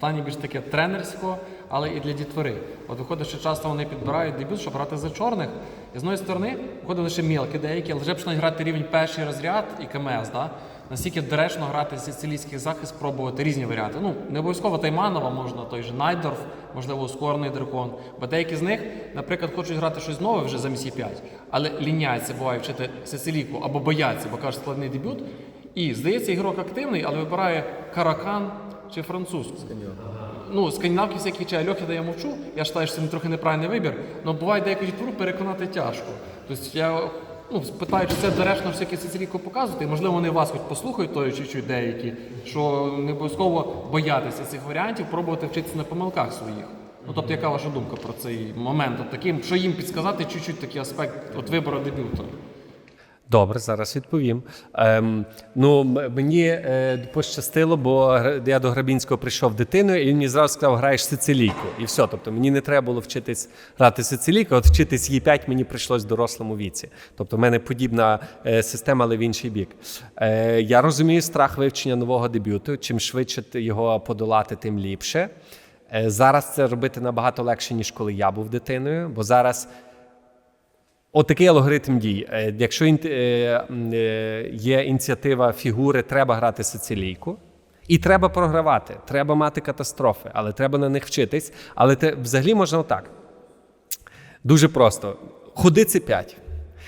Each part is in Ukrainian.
Питання більш таке тренерського, але і для дітвори. От виходить, що часто вони підбирають дебют, щоб грати за чорних. І з одної сторони виходить лише мілкі деякі, але вже починають грати рівень перший розряд і КМС. Да? Настільки доречно грати сицилійський захист, пробувати різні варіанти. Ну, не обов'язково Тайманова, можна той же Найдорф, можливо, ускорений дракон. Бо деякі з них, наприклад, хочуть грати щось нове вже замість Е5, але ліняться, буває вчити сицилійку або бояться, бо кажуть, складний дебют. І здається, ігрок активний, але вибирає каракан чи французьку. Ну, скандинавки всякі чи Альохи, де я мовчу, я вважаю, що це трохи неправильний вибір. але буває деяку дітвору переконати тяжко. Тобто я ну, питаю, чи це доречно всякі сицилійку показувати, і можливо вони вас хоч послухають тої чуть-чуть деякі, що не обов'язково боятися цих варіантів, пробувати вчитися на помилках своїх. Ну, тобто, яка ваша думка про цей момент? От таким, що їм підсказати чуть-чуть такий аспект от вибору дебюту? Добре, зараз відповім. Ем, ну, мені е, пощастило, бо я до Грабінського прийшов дитиною, і він мені зразу сказав, граєш сицилійку. І все. Тобто мені не треба було вчитись грати сицилійку, от вчитись її 5 мені прийшлось в дорослому віці. Тобто в мене подібна е, система, але в інший бік. Е, я розумію страх вивчення нового дебюту. Чим швидше його подолати, тим ліпше. Е, зараз це робити набагато легше, ніж коли я був дитиною, бо зараз. Отакий алгоритм дій. Е, Якщо е, е, є ініціатива фігури, треба грати сицилійку. І треба програвати, треба мати катастрофи, але треба на них вчитись. Але те, взагалі можна отак. Дуже просто. Ходи С5.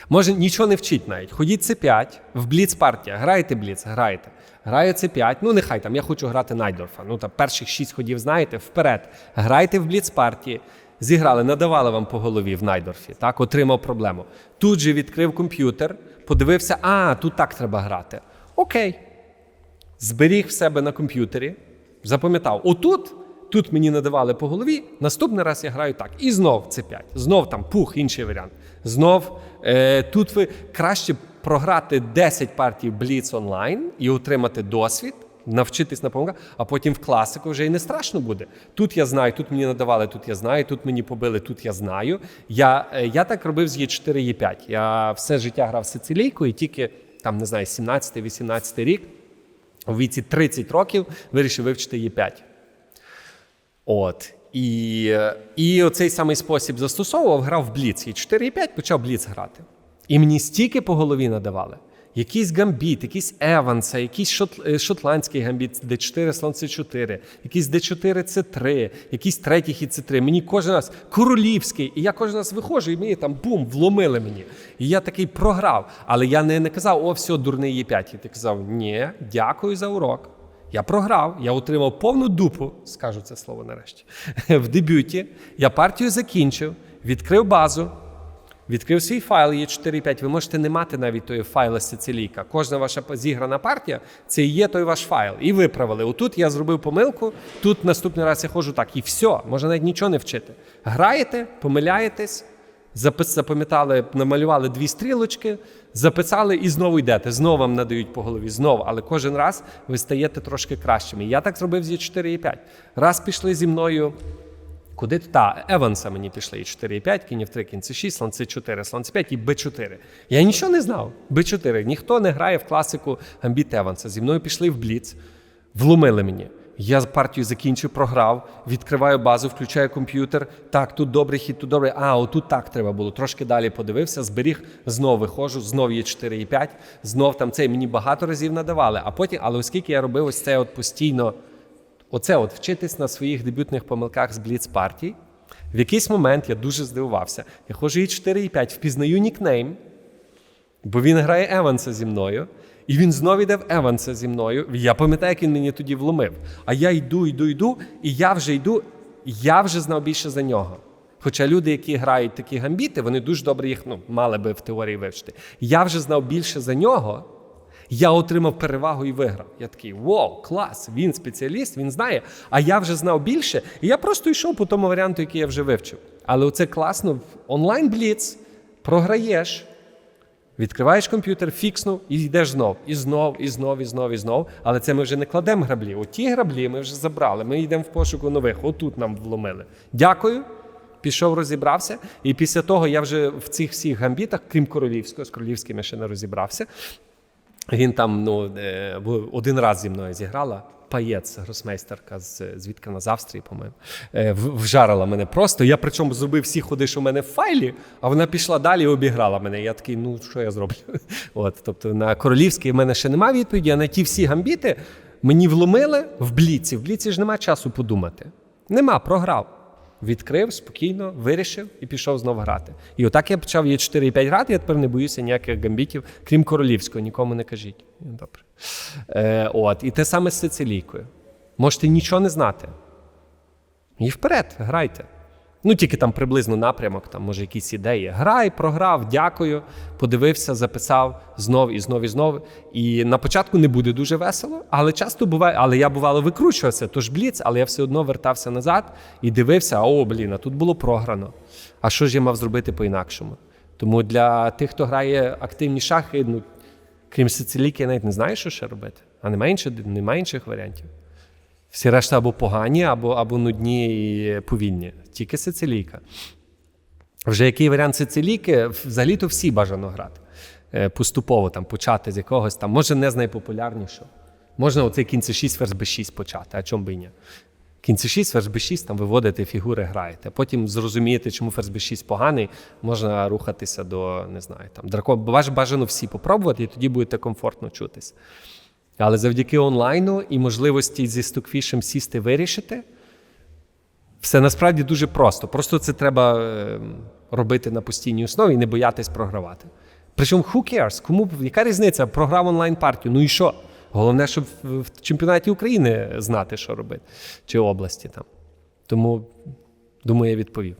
Може, нічого не вчить навіть. Ходіть С5, в бліц партія. Граєте бліц, граєте. Грає С5, ну нехай там, я хочу грати Найдорфа. Ну там перших шість ходів знаєте, вперед. Грайте в бліц партії. Зіграли, надавали вам по голові в Найдорфі, так, отримав проблему. Тут же відкрив комп'ютер, подивився, а, тут так треба грати. Окей. Зберіг в себе на комп'ютері, запам'ятав, отут, тут мені надавали по голові, наступний раз я граю так. І знов це 5. Знов там пух, інший варіант. Знов е, тут ви краще програти 10 партій Blitz онлайн і отримати досвід. Навчитись на помилках, а потім в класику вже і не страшно буде. Тут я знаю, тут мені надавали, тут я знаю, тут мені побили, тут я знаю. Я, е, я так робив з Є4, Є5. Я все життя грав сицилійкою, і тільки там, не знаю, 17-18 рік у віці 30 років вирішив вивчити Є5. От. І, е, і оцей самий спосіб застосовував, грав в Бліц. І 4 і 5 почав Бліц грати. І мені стільки по голові надавали. Якийсь гамбіт, якийсь Еванса, якийсь шот, е, шотландський гамбіт, Д4 слон С4, якийсь Д4 С3, якийсь третій хід С3. Мені кожен раз королівський. І я кожен раз виходжу, і мені там бум, вломили мені. І я такий програв. Але я не, не казав, о, все, дурний Є5. Я казав, ні, дякую за урок. Я програв, я отримав повну дупу, скажу це слово нарешті. В дебюті я партію закінчив, відкрив базу, відкрив свій файл, є 4.5. Ви можете не мати навіть тої файла Сицилійка. Кожна ваша зіграна партія це і є той ваш файл. І виправили. Отут я зробив помилку, тут наступний раз я ходжу так. І все, можна навіть нічого не вчити. Граєте, помиляєтесь. Запам'ятали, намалювали дві стрілочки, записали і знову йдете. Знову вам надають по голові, знову. Але кожен раз ви стаєте трошки кращими. Я так зробив з Є4 і 5. Раз пішли зі мною. Куди? Та, Еванса мені пішли і 4 і 5, кінь F3, кінь C6, слон C4, слон C5 і B4. Я нічого не знав. B4. Ніхто не грає в класику Гамбіт Еванса. Зі мною пішли в Бліц, вломили мені. Я партію закінчив, програв, відкриваю базу, включаю комп'ютер. Так, тут добрий хід, тут добрий. А, отут так треба було. Трошки далі подивився, зберіг, знов виходжу, знов є 4 і 5, знов там цей мені багато разів надавали. А потім, але оскільки я робив ось це от постійно. Оце от вчитись на своїх дебютних помилках з Бліц партій. В якийсь момент я дуже здивувався. Я ходжу і 4 і 5, впізнаю нікнейм, бо він грає Еванса зі мною. І він знову йде в Еванса зі мною. Я пам'ятаю, як він мені тоді вломив. А я йду, йду, йду, і я вже йду, і я вже знав більше за нього. Хоча люди, які грають такі гамбіти, вони дуже добре їх ну, мали би в теорії вивчити. Я вже знав більше за нього, я отримав перевагу і виграв. Я такий вау, клас! Він спеціаліст, він знає. А я вже знав більше, і я просто йшов по тому варіанту, який я вже вивчив. Але оце класно в онлайн бліц програєш. Відкриваєш комп'ютер, фікснув і йдеш знов. І знов, і знов, і знов, і знов. Але це ми вже не кладемо граблі. Оті граблі ми вже забрали. Ми йдемо в пошуку нових. Отут нам вломили. Дякую. Пішов, розібрався. І після того я вже в цих всіх гамбітах, крім королівського, з королівським ще не розібрався. Він там ну, е, один раз зі мною зіграла Паєц, гросмейстерка з звідки з Австрії, по-моєму, е, вжарила мене просто. Я причому зробив всі ходи, що в мене в файлі, а вона пішла далі і обіграла мене. Я такий, ну що я зроблю? От, тобто на королівський в мене ще немає відповіді, а на ті всі гамбіти мені вломили в бліці. В бліці ж немає часу подумати. Нема, програв. Відкрив спокійно, вирішив і пішов знову грати. І отак я почав є 4 і 5 грати, я тепер не боюся ніяких гамбітів, крім королівського, нікому не кажіть. Ну, Добре. Е, от. І те саме з сицилійкою. Можете нічого не знати. І вперед, грайте. Ну, тільки там приблизно напрямок, там, може, якісь ідеї. Грай, програв, дякую, подивився, записав знов і знов і знов. І на початку не буде дуже весело, але часто буває, але я бувало викручувався, тож бліц, але я все одно вертався назад і дивився: о, блін, а тут було програно. А що ж я мав зробити по-інакшому? Тому для тих, хто грає активні шахи, ну, крім сицилійки, я навіть не знаю, що ще робити. А немає інших, немає інших варіантів. Всі решта або погані, або, або нудні і повільні. Тільки сицилійка. Вже який варіант сицилійки, взагалі-то всі бажано грати. Е, Поступово там почати з якогось там, може не з найпопулярнішого. Можна оцей кінці 6 верс Б6 почати, а чому би і ні? Кінці 6 верс Б6 там виводите фігури, граєте. Потім зрозумієте, чому ферзь Б6 поганий, можна рухатися до, не знаю, там дракон. Баж- Бажано всі попробувати, і тоді будете комфортно чутись. Але завдяки онлайну і можливості зі стокфішем сісти вирішити, все насправді дуже просто. Просто це треба е, робити на постійній основі і не боятись програвати. Причому who cares? Кому яка різниця? Програв онлайн партію. Ну і що? Головне, щоб в, в чемпіонаті України знати, що робити, чи області там. Тому, думаю, я відповів.